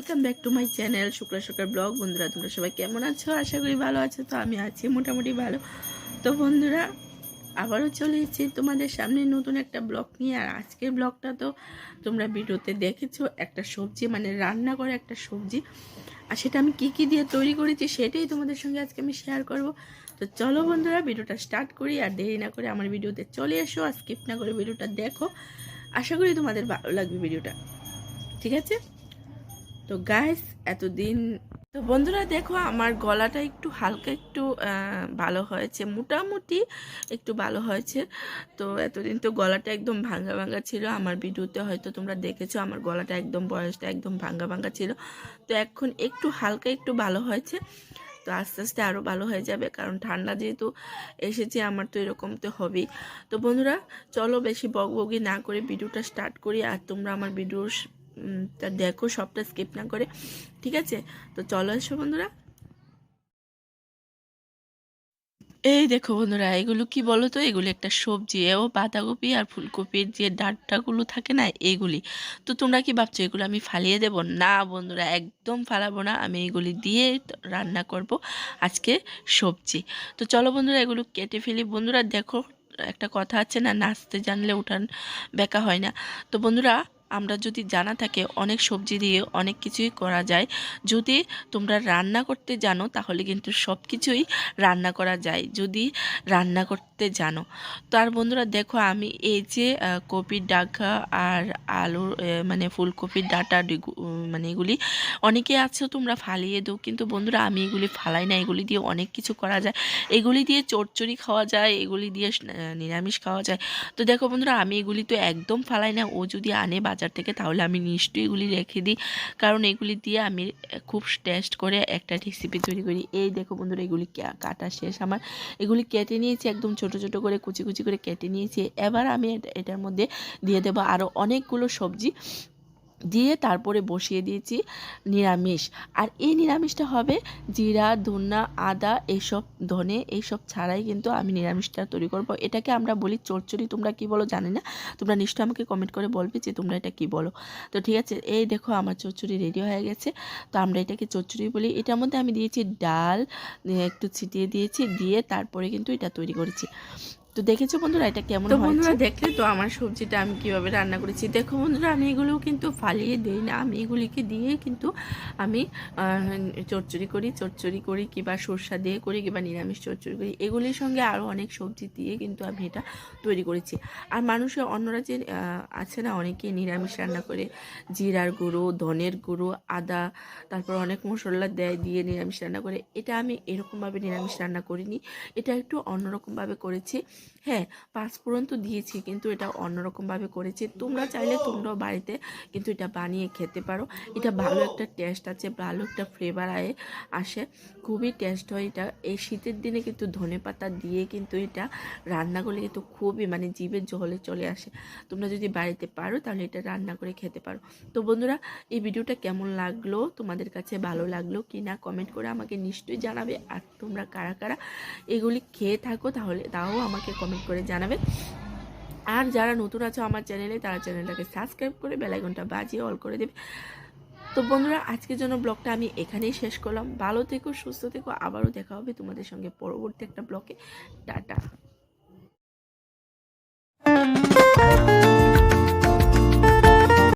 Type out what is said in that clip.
Welcome back to my channel Shukra blog বন্ধুরা, তোমরা সবাই কেমন আছো? আশা করি ভালো আছো, তো আমি আছি মোটামুটি ভালো। তো বন্ধুরা, আবারও চলে এসেছি তোমাদের সামনে নতুন একটা ব্লগ নিয়ে। আর আজকের ব্লগটা তো তোমরা ভিডিওতে দেখেছ, একটা সবজি মানে রান্না করে একটা সবজি। আর সেটা আমি কি কি দিয়ে তৈরি করেছি সেটাই তোমাদের সঙ্গে আজকে আমি শেয়ার করব। তো চলো বন্ধুরা, ভিডিওটা স্টার্ট করি। আর দেরি না করে আমার ভিডিওতে চলে এসো আর স্কিপ না করে ভিডিওটা দেখো। আশা করি তোমাদের ভালো লাগবে ভিডিওটা। ঠিক আছে? তো গাইস এতদিন তো বন্ধুরা দেখো, আমার গলাটা একটু হালকা একটু ভালো হয়েছে, মোটামুটি একটু ভালো হয়েছে। তো এতদিন তো গলাটা একদম ভাঙ্গা ভাঙ্গা ছিল, আমার ভিডিওতে হয়তো তোমরা দেখেছ, আমার গলাটা একদম বয়সটা একদম ভাঙ্গা ভাঙ্গা ছিল। তো এখন একটু হালকা একটু ভালো হয়েছে, তো আস্তে আস্তে আরও ভালো হয়ে যাবে, কারণ ঠান্ডা যেহেতু এসেছে, আমার তো এরকম তো হবেই। তো বন্ধুরা, চলো বেশি বকবকি না করে ভিডিওটা স্টার্ট করি, আর তোমরা আমার ভিডিও তা দেখো, সবটা স্কিপ না করে। ঠিক আছে? তো চলো এসো বন্ধুরা। এই দেখো বন্ধুরা, এগুলো কি বলো তো এগুলো একটা সবজি ও বাঁধাকপি আর ফুলকপির যে ডাঁটাগুলো থাকে না, এগুলি। তো তোমরা কি ভাবছ, এগুলো আমি ফালিয়ে দেব? না বন্ধুরা, একদম ফালাবো না। আমি এগুলি দিয়ে রান্না করব আজকে সবজি। তো চলো বন্ধুরা, এগুলো কেটে ফেলি। বন্ধুরা, দেখো, একটা কথা আছে না, নাচতে জানলে উঠান বেকা হয় না। তো বন্ধুরা আমরা যদি জানা থাকে অনেক সবজি দিয়ে অনেক কিছুই করা যায়, যদি তোমরা রান্না করতে জানো তাহলে কিন্তু সব কিছুই রান্না করা যায়, যদি রান্না করতে জানো। তো আর বন্ধুরা দেখো আমি এই যে কপির ডাকা আর আলুর মানে ফুলকপির ডাটা মানে এগুলি অনেকে আছো তোমরা ফালিয়ে দাও, কিন্তু বন্ধুরা আমি এগুলি ফালাই না, এগুলি দিয়ে অনেক কিছু করা যায়। এগুলি দিয়ে চচ্চড়ি খাওয়া যায়, এগুলি দিয়ে নিরামিষ খাওয়া যায়। তো দেখো বন্ধুরা আমি এগুলি তো একদম ফালাই না, ও যদি আনে থেকে, তাহলে আমি নিশ্চয়ই এগুলি রেখে দিই। কারণ এগুলি দিয়ে আমি খুব টেস্ট করে একটা রেসিপি তৈরি করি। এই দেখো বন্ধুরা, এগুলি কাটা শেষ আমার। এগুলি কেটে নিয়েছি, একদম ছোট ছোট করে, কুচি কুচি করে কেটে নিয়েছি। এবার আমি এটা- এটার মধ্যে দিয়ে দেবো আরও অনেকগুলো সবজি। দিয়ে তারপরে বসিয়ে দিয়েছি নিরামিষ। আর এই নিরামিষটা হবে জিরা ধন্যা আদা এইসব ধনে, এইসব ছাড়াই কিন্তু আমি নিরামিষটা তৈরি করব। এটাকে আমরা বলি চচ্চড়ি, তোমরা কি বলো জানি না। তোমরা নিশ্চয়ই আমাকে কমেন্ট করে বলবে যে তোমরা এটা কি বলো। তো ঠিক আছে, এই দেখো আমার চচ্চড়ি রেডি হয়ে গেছে। তো আমরা এটাকে চচ্চড়ি বলি। এটার মধ্যে আমি দিয়েছি ডাল একটু ছিটিয়ে দিয়েছি, দিয়ে তারপরে কিন্তু এটা তৈরি করেছি। তো দেখেছ বন্ধুরা এটা কেমন তো বন্ধুরা দেখলে তো আমার সবজিটা আমি কীভাবে রান্না করেছি। দেখো বন্ধুরা আমি এগুলোও কিন্তু ফালিয়ে দিই না। আমি এগুলিকে দিয়ে কিন্তু আমি চচ্চড়ি করি চচ্চড়ি করি কিংবা সর্ষা দিয়ে করি কিংবা নিরামিষ চচ্চড়ি করি। এগুলির সঙ্গে আরও অনেক সবজি দিয়ে কিন্তু আমি এটা তৈরি করেছি। আর মানুষের অন্যরা যে আছে না অনেকে নিরামিষ রান্না করে। জিরার গুঁড়ো ধনের গুঁড়ো আদা তারপর অনেক মশলা দেয় দিয়ে নিরামিষ রান্না করে। এটা আমি এরকমভাবে নিরামিষ রান্না করিনি। এটা একটু অন্যরকমভাবে করেছি। হ্যাঁ পাঁচফোড়ন তো দিয়েছি, কিন্তু এটা অন্যরকমভাবে করেছি। তোমরা চাইলে তোমরাও বাড়িতে কিন্তু এটা বানিয়ে খেতে পারো। এটা ভালো একটা টেস্ট আছে, ভালো একটা ফ্লেভার আয়ে আসে। খুবই টেস্ট হয় এটা। এই শীতের দিনে কিন্তু ধনে পাতা দিয়ে কিন্তু এটা রান্না করলে কিন্তু খুবই মানে জিভের জলে চলে আসে। তোমরা যদি বাড়িতে পারো তাহলে এটা রান্না করে খেতে পারো। তো বন্ধুরা, এই ভিডিওটা কেমন লাগল? তোমাদের কাছে ভালো লাগল কি না? কমেন্ট করে আমাকে নিশ্চয়ই জানাবে। আর তোমরা কারা কারা এগুলি খেয়ে থাকো তাহলে, তাও আমাকে আমাকে কমেন্ট করে জানাবেন। আর যারা নতুন আছো আমার চ্যানেলে তারা চ্যানেলটাকে সাবস্ক্রাইব করে বেলাইকনটা বাজিয়ে অল করে দেবে। তো বন্ধুরা, আজকের জন্য ব্লগটা আমি এখানেই শেষ করলাম। ভালো থেকো, সুস্থ থেকো। আবারও দেখা হবে তোমাদের সঙ্গে পরবর্তী একটা ব্লকে টাটা।